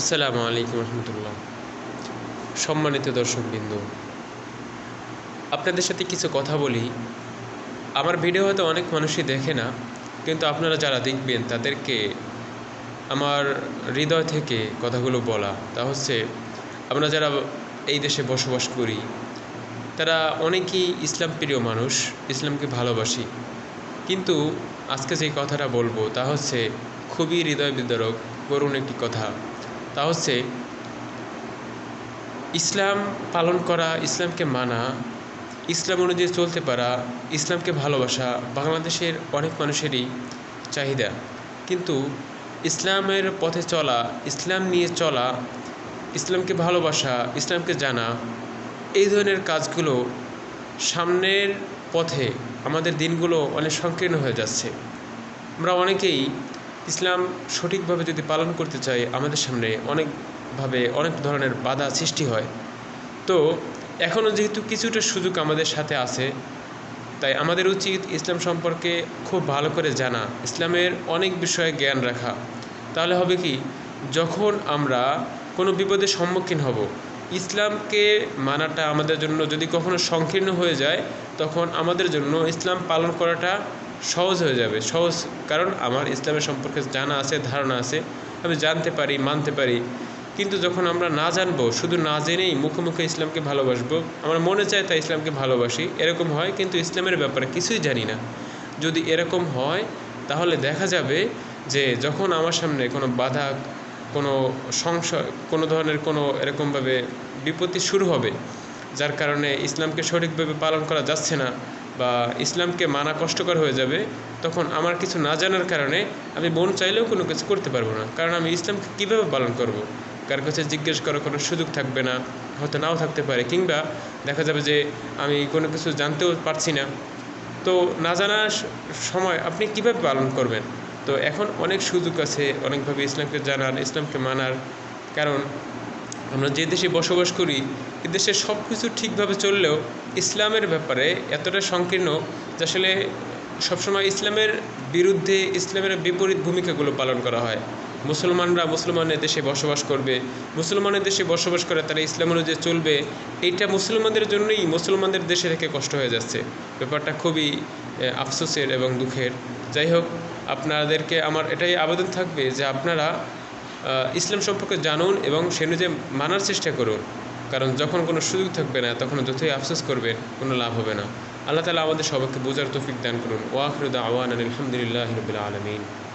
আসসালামু আলাইকুম রহমতুল্লাহ। সম্মানিত দর্শকবৃন্দ, আপনাদের সাথে কিছু কথা বলি। আমার ভিডিও হয়তো অনেক মানুষই দেখে না, কিন্তু আপনারা যারা দেখবেন তাদেরকে আমার হৃদয় থেকে কথাগুলো বলা। তা হচ্ছে, আমরা যারা এই দেশে বসবাস করি, তারা অনেকেই ইসলাম প্রিয় মানুষ, ইসলামকে ভালোবাসি। কিন্তু আজকে যে কথাটা বলব তা হচ্ছে, খুবই হৃদয় বিদারক করুণ একটি কথা। তা হচ্ছে, ইসলাম পালন করা, ইসলামকে মানা, ইসলাম অনুযায়ী চলতে পারা, ইসলামকে ভালোবাসা বাংলাদেশের অনেক মানুষেরই চাহিদা। কিন্তু ইসলামের পথে চলা, ইসলাম নিয়ে চলা, ইসলামকে ভালোবাসা, ইসলামকে জানা, এই ধরনের কাজগুলো সামনের পথে আমাদের দিনগুলো অনেক সংকীর্ণ হয়ে যাচ্ছে। আমরা অনেকেই ইসলাম সঠিকভাবে যদি পালন করতে চাই আমাদের সামনে অনেকভাবে অনেক ধরনের বাধা সৃষ্টি হয়। তো এখনও যেহেতু কিছুটা সুযোগ আমাদের সাথে আছে, তাই আমাদের উচিত ইসলাম সম্পর্কে খুব ভালো করে জানা, ইসলামের অনেক বিষয়ে জ্ঞান রাখা। তাহলে হবে কি, যখন আমরা কোনো বিপদের সম্মুখীন হব, ইসলামকে মানাটা আমাদের জন্য যদি কখনো সংকীর্ণ হয়ে যায়, তখন আমাদের জন্য ইসলাম পালন করাটা সহজ হয়ে যাবে, সহজ। কারণ আমার ইসলামের সম্পর্কে জানা আছে, ধারণা আছে, আমি জানতে পারি, মানতে পারি। কিন্তু যখন আমরা না জানব, শুধু না জেনেই মুখে মুখে ইসলামকে ভালোবাসবো, আমার মনে চায় তাই ইসলামকে ভালোবাসি, এরকম হয়, কিন্তু ইসলামের ব্যাপারে কিছুই জানি না। যদি এরকম হয়, তাহলে দেখা যাবে যে যখন আমার সামনে কোনো বাধা, কোনো সংশয়, কোনো ধরনের কোনো এরকমভাবে বিপত্তি শুরু হবে, যার কারণে ইসলামকে সঠিকভাবে পালন করা যাচ্ছে না বা ইসলামকে মানা কষ্টকর হয়ে যাবে, তখন আমার কিছু না জানার কারণে আমি মন চাইলেও কোনো কিছু করতে পারব না। কারণ আমি ইসলামকে কীভাবে পালন করব। কার কাছে জিজ্ঞেস করার কোনো সুযোগ থাকবে না, হয়তো নাও থাকতে পারে, কিংবা দেখা যাবে যে আমি কোনো কিছু জানতেও পারছি না। তো না জানার সময় আপনি কীভাবে পালন করবেন? তো এখন অনেক সুযোগ আছে অনেকভাবে ইসলামকে জানার, ইসলামকে মানার। কারণ আমরা যে দেশে বসবাস করি এ দেশে সব কিছু ঠিকভাবে চললেও ইসলামের ব্যাপারে এতটা সংকীর্ণ যে আসলে সবসময় ইসলামের বিরুদ্ধে, ইসলামের বিপরীত ভূমিকাগুলো পালন করা হয়। মুসলমানরা মুসলমানের দেশে বসবাস করবে, মুসলমানের দেশে বসবাস করে তারা ইসলাম অনুযায়ী চলবে, এইটা মুসলমানদের জন্যই মুসলমানদের দেশে থেকে কষ্ট হয়ে যাচ্ছে। ব্যাপারটা খুবই আফসোসের এবং দুঃখের। যাই হোক, আপনাদেরকে আমার এটাই আবেদন থাকবে যে আপনারা ইসলাম সম্পর্কে জানুন এবং সে অনুযায়ী মানার চেষ্টা করুন। কারণ যখন কোনো সুযোগ থাকবে না, তখন যতই আফসোস করবে, কোনো লাভ হবে না। আল্লাহ তালা আমাদের সবাইকে বোঝার তফিক দান করুন। ওয়াখরুদ আওয়ান আলহামদুলিল্লাহ রবিল আলমিন।